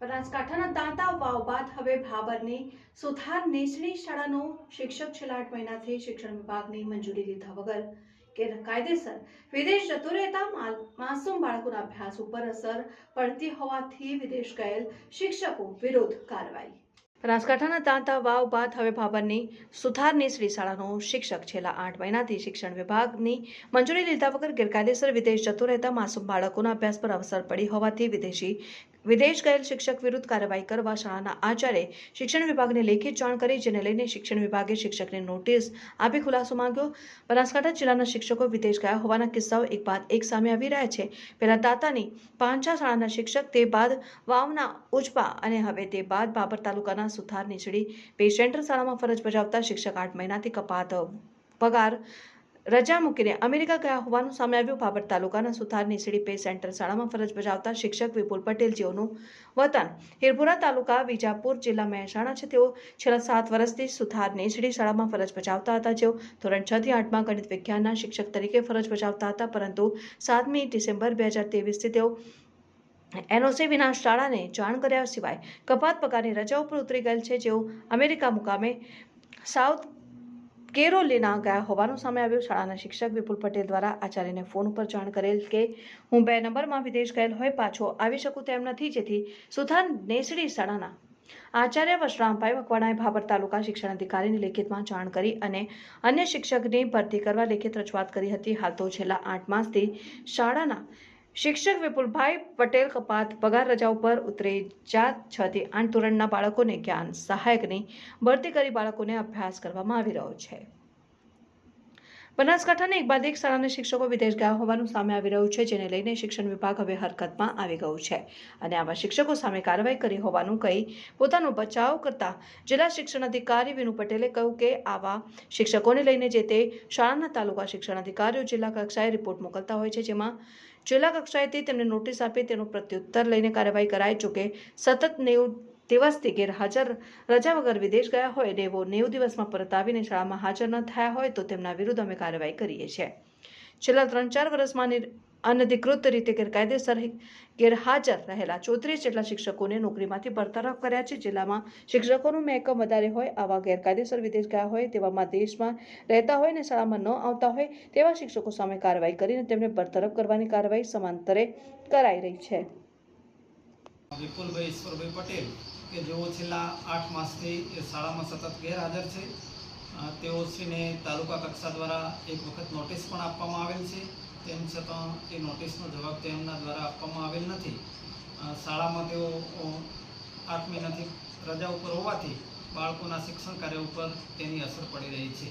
બનાસકાંઠાના દાંતા વાવ બાદ હવે ભાબરની સુથાર નેસડી શાળાનો શિક્ષક છેલ્લા આઠ મહિનાથી શિક્ષણ વિભાગની મંજૂરી લીધા વગર કાયદેસર વિદેશ જતો રહેતા માસૂમ બાળકોના અભ્યાસ ઉપર અસર પડતી હોવાથી વિદેશ ગયેલ શિક્ષકો વિરોધ કાર્યવાહી. બનાસકાંઠાના તાંતા વાવ બાદ હવે ભાબરની સુથાર નેસડી શાળાનો શિક્ષક છેલ્લા આઠ મહિનાથી શિક્ષણ વિભાગની મંજૂરી લીધા વગર ગેરકાયદેસર વિદેશ જતો રહેતા માસૂમ બાળકોના અભ્યાસ પર અસર પડી હોવાથી વિદેશી વિદેશ ગયેલ શિક્ષક વિરુદ્ધ કાર્યવાહી કરવા શાળાના આચાર્ય શિક્ષણ વિભાગને લેખિત જાણ કરી, જેને લઈને શિક્ષણ વિભાગે શિક્ષકને નોટિસ આપી ખુલાસો માંગ્યો. બનાસકાંઠા જિલ્લાના શિક્ષકો વિદેશ ગયા હોવાના કિસ્સાઓ એક બાદ એક સામે આવી રહ્યા છે. પહેલા દાતાની પાંચા શાળાના શિક્ષક, તે બાદ વાવના ઉજપા અને હવે તે બાદ બાબર તાલુકાના સુથાર નીચડી. પેશેન્ટર શાળામાં ફરજ બજાવતા શિક્ષક આઠ મહિનાથી કપાત પગાર રજા મૂકીને અમેરિકા ગયા હોવાનું સામે આવ્યું. બાબર તાલુકાના સુથાર નીસડી પે સેન્ટર શાળામાં ફરજ બજાવતા શિક્ષક વિપુલ પટેલ જેઓનું વતન. હિરપુરા તાલુકા વિજાપુર જિલ્લા મહેસાણા છે. તેઓ છેલ્લા સાત વર્ષથી સુથાર નેસડી શાળામાં ફરજ બજાવતા હતા. જેઓ ધોરણ છ થી આઠમાં ગણિત વિજ્ઞાનના શિક્ષક તરીકે ફરજ બજાવતા હતા. પરંતુ સાતમી ડિસેમ્બર બે હજાર તેવીસથી તેઓ એનઓસી વિના શાળાને જાણ કર્યા સિવાય કપાત પગારની રજા ઉપર ઉતરી ગયેલ છે. જેઓ અમેરિકા મુકામે સાઉથ કેરોલિના ગયા હોવાનું સામે આવ્યું. શાળાના શિક્ષક વિપુલ પટેલ દ્વારા આચાર્યને ફોન ઉપર જાણ કરેલ કે હું બે નંબરમાં વિદેશ ગયેલ હોય, પાછો આવી શકું તેમ નથી. જેથી સુથાન નેસડી શાળાના આચાર્ય વશરામભાઈ મકવાણાએ ભાભર તાલુકા શિક્ષણ અધિકારીની લેખિતમાં જાણ કરી અને અન્ય શિક્ષકની ભરતી કરવા લેખિત રજૂઆત કરી હતી. હાલ તો છેલ્લા આઠ માસથી શાળાના શિક્ષક વિપુલભાઈ પટેલ કપાત પગાર રજા ઉપર ઉતરે જાત છ થી આઠ ધોરણના બાળકોને જ્ઞાન સહાયકની ભરતી કરી બાળકોને અભ્યાસ કરવામાં આવી રહ્યો છે. બનાસકાંઠાના એક બાદ એક શાળાના શિક્ષકો વિદેશ ગયા હોવાનું સામે આવી રહ્યું છે, જેને લઈને શિક્ષણ વિભાગ હવે હરકતમાં આવી ગયું છે અને આવા શિક્ષકો સામે કાર્યવાહી કરી હોવાનું કહી પોતાનો બચાવ કરતા જિલ્લા શિક્ષણ અધિકારી વિનુ પટેલે કહ્યું કે આવા શિક્ષકોને લઈને જે તે શાળાના તાલુકા શિક્ષણ અધિકારીઓ જિલ્લા કક્ષાએ રિપોર્ટ મોકલતા હોય છે, જેમાં જિલ્લા કક્ષાએથી તેમને નોટિસ આપી તેનો પ્રત્યુત્તર લઈને કાર્યવાહી કરાય જોકે સતત નેવું દિવસથી ગેરહાજર રજા વગર વિદેશ ગયા હોય ને એવો નેવું દિવસમાં પરત આવીને શાળામાં હાજર ન થયા હોય તો તેમના વિરુદ્ધ અમે કાર્યવાહી કરીએ છીએ. છેલ્લા ત્રણ ચાર વર્ષમાં અનધિકૃત રીતે ગેરકાયદેસર ગેરહાજર રહેલા ચોત્રીસ જેટલા શિક્ષકોને નોકરીમાંથી બરતરફ કર્યા છે. જિલ્લામાં શિક્ષકોનું મહેકમ વધારે હોય, આવા ગેરકાયદેસર વિદેશ ગયા હોય તેવામાં દેશમાં રહેતા હોય ને શાળામાં ન આવતા હોય તેવા શિક્ષકો સામે કાર્યવાહી કરીને તેમને બરતરફ કરવાની કાર્યવાહી સમાંતરે કરાઈ રહી છે. વિપુલભાઈ ઈશ્વરભાઈ પટેલ કે જેઓ છેલ્લા આઠ માસથી શાળામાં સતત ગેરહાજર છે. અ, તેઓશ્રીને તાલુકા કક્ષા દ્વારા એક વખત નોટિસ પણ આપવામાં આવેલ છે. તેમ છતાં એ નોટિસનો જવાબ તેમના દ્વારા આપવામાં આવેલ નથી. શાળામાં તેઓ આઠ મહિનાથી રજા ઉપર હોવાથી બાળકોના શિક્ષણ કાર્ય ઉપર તેની અસર પડી રહી છે.